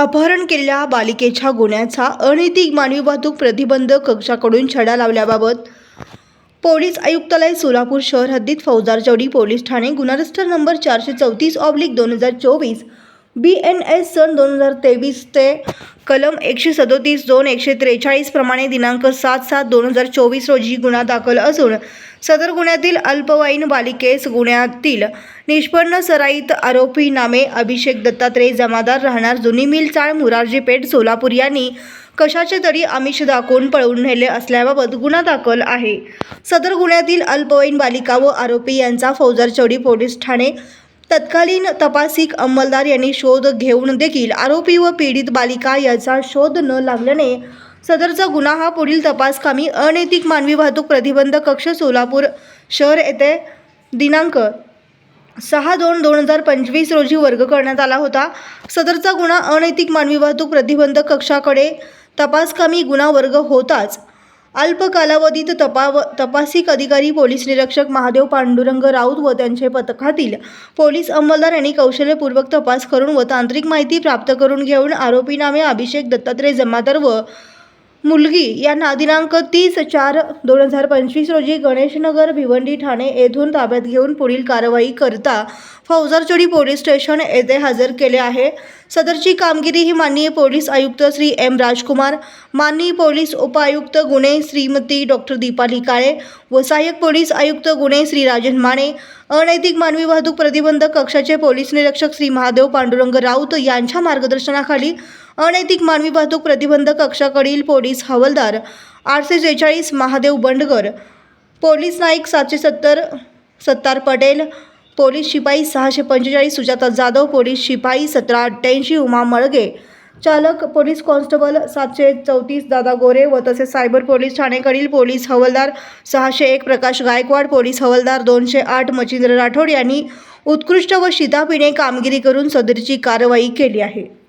अपहरण केलेल्या बालिकेच्या गुन्ह्याचा अनैतिक मानवी वाहतूक प्रतिबंध कक्षाकडून छडा लावल्याबाबत पोलीस आयुक्तालय सोलापूर शहर हद्दीत फौजारचौडी पोलीस ठाणे गुन्हा रजिस्टर नंबर चारशे चौतीस ऑब्लिक दोन हजार चोवीस बी एन एस सन दोन हजार तेवीस ते कलम एकशे सदोतीस दोन एकशे त्रेचाळीस प्रमाणे दिनांक सात सात दोन हजार चोवीस रोजी गुन्हा दाखल असून सदर गुन्ह्यातील अल्पवयीन बालिकेस गुन्ह्यातील निष्पन्न सराईत आरोपी नामे अभिषेक दत्तात्रय जमादार राहणार जुनी मिल चाळ मुरारजी पेठ सोलापूर यांनी कशाचे तरी आमिष दाखवून पळवून नेले असल्याबाबत गुन्हा दाखल आहे. सदर गुन्ह्यातील अल्पवयीन बालिका व आरोपी यांचा फौजारचौडी पोलीस ठाणे तत्कालीन तपासिक अंमलदार यांनी शोध घेऊन देखील आरोपी व पीडित बालिका याचा शोध न लागल्याने सदरचा गुन्हा हा पुढील तपासकामी अनैतिक मानवी वाहतूक प्रतिबंध कक्ष सोलापूर शहर येथे दिनांक सहा दोन दोन हजार पंचवीस रोजी वर्ग करण्यात आला होता. सदरचा गुन्हा अनैतिक मानवी वाहतूक प्रतिबंधक कक्षाकडे तपासकामी गुन्हा वर्ग होताच अल्प कालावधीत तपाव तपासिक अधिकारी पोलीस निरीक्षक महादेव पांडुरंग राऊत व त्यांचे पथकातील पोलीस अंमलदार यांनी कौशल्यपूर्वक तपास करून व तांत्रिक माहिती प्राप्त करून घेऊन आरोपीनामे अभिषेक दत्तात्रय जमादार व मुलगी यांना दिनांक तीस चार दोन हजार पंचवीस रोजी गणेशनगर भिवंडी ठाणे येथून ताब्यात घेऊन पुढील कारवाई करता फौजारचोडी पोलीस स्टेशन येथे हजर केले आहे. सदरची कामगिरी ही माननीय पोलीस आयुक्त श्री एम राजकुमार माननीय पोलीस उपायुक्त गुन्हे श्रीमती डॉक्टर दीपाली काळे व सहाय्यक पोलीस आयुक्त गुन्हे श्री राजन माने अनैतिक मानवी वाहतूक प्रतिबंधक कक्षाचे पोलीस निरीक्षक श्री महादेव पांडुरंग राऊत यांच्या मार्गदर्शनाखाली अनैतिक मानवी वाहतूक प्रतिबंधक कक्षाकडील पोलीस हवालदार आठशे सेहेचाळीस महादेव बंडगर पोलीस नाईक सातशे सत्तर सत्तार पटेल पोलीस शिपाई सहाशे पंचेचाळीस सुजाता जाधव पोलीस शिपाई सतरा अठ्ठ्याऐंशी उमा मळगे चालक पोलीस कॉन्स्टेबल सातशे चौतीस दादा गोरे व तसेच सायबर पोलीस ठाणेकडील पोलीस हवालदार सहाशे एक प्रकाश गायकवाड पोलीस हवालदार दोनशे आठ मच्छिंद्र राठोड यांनी उत्कृष्ट व शितापीने कामगिरी करून सदरची कारवाई केली आहे.